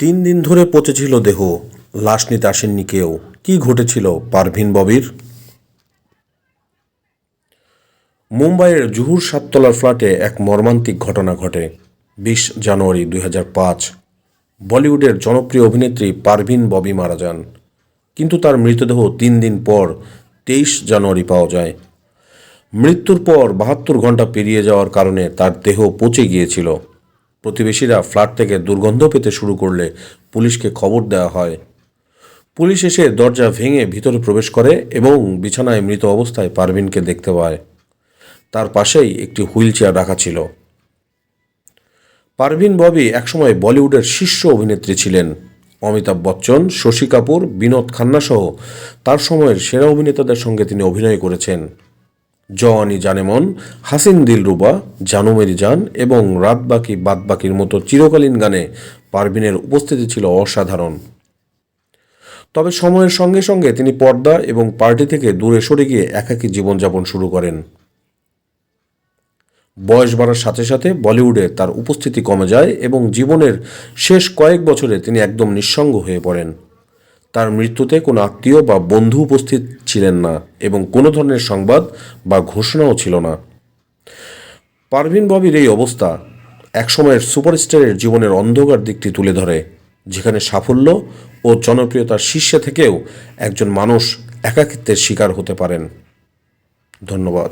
তিন দিন ধরে পচেছিল দেহ। লাশ নিতে আসেননি কেউ। কি ঘটেছিল পারভিন ববির? মুম্বাইয়ের জুহুর সাততলার ফ্ল্যাটে এক মর্মান্তিক ঘটনা ঘটে। বিশ জানুয়ারি দুই হাজার পাঁচ। বলিউডের জনপ্রিয় অভিনেত্রী পারভিন ববি মারা যান। কিন্তু তার মৃতদেহ তিন দিন পর তেইশ জানুয়ারি পাওয়া যায়। মৃত্যুর পর বাহাত্তর ঘণ্টা পেরিয়ে যাওয়ার কারণে তার দেহ পচে গিয়েছিল। প্রতিবেশীরা ফ্ল্যাট থেকে দুর্গন্ধ পেতে শুরু করলে পুলিশকে খবর দেওয়া হয়। পুলিশ এসে দরজা ভেঙে ভিতরে প্রবেশ করে এবং বিছানায় মৃত অবস্থায় পারভিনকে দেখতে পায়। তার পাশেই একটি হুইল চেয়ার রাখা ছিল। পারভিন ববি একসময় বলিউডের শীর্ষ অভিনেত্রী ছিলেন। অমিতাভ বচ্চন, শশী কাপুর, বিনোদ খান্না সহ তার সময়ের সেরা অভিনেতাদের সঙ্গে তিনি অভিনয় করেছেন। জওয়ানি জানেমন হাসিন দিলরুবা জানু মেরি জান এবং রাত বাকি বাদ বাকির মতো চিরকালীন গানে পারভিনের উপস্থিতি ছিল অসাধারণ। তবে সময়ের সঙ্গে সঙ্গে তিনি পর্দা এবং পার্টি থেকে দূরে সরে গিয়ে একাকী জীবনযাপন শুরু করেন। বয়স বাড়ার সাথে সাথে বলিউডে তার উপস্থিতি কমে যায় এবং জীবনের শেষ কয়েক বছরে তিনি একদম নিঃসঙ্গ হয়ে পড়েন। তার মৃত্যুতে কোনো আত্মীয় বা বন্ধু উপস্থিত ছিলেন না এবং কোনো ধরনের সংবাদ বা ঘোষণাও ছিল না। পারভিন ববির এই অবস্থা একসময়ের সুপারস্টারের জীবনের অন্ধকার দিকটি তুলে ধরে, যেখানে সাফল্য ও জনপ্রিয়তার শীর্ষে থেকেও একজন মানুষ একাকিত্বের শিকার হতে পারেন। ধন্যবাদ।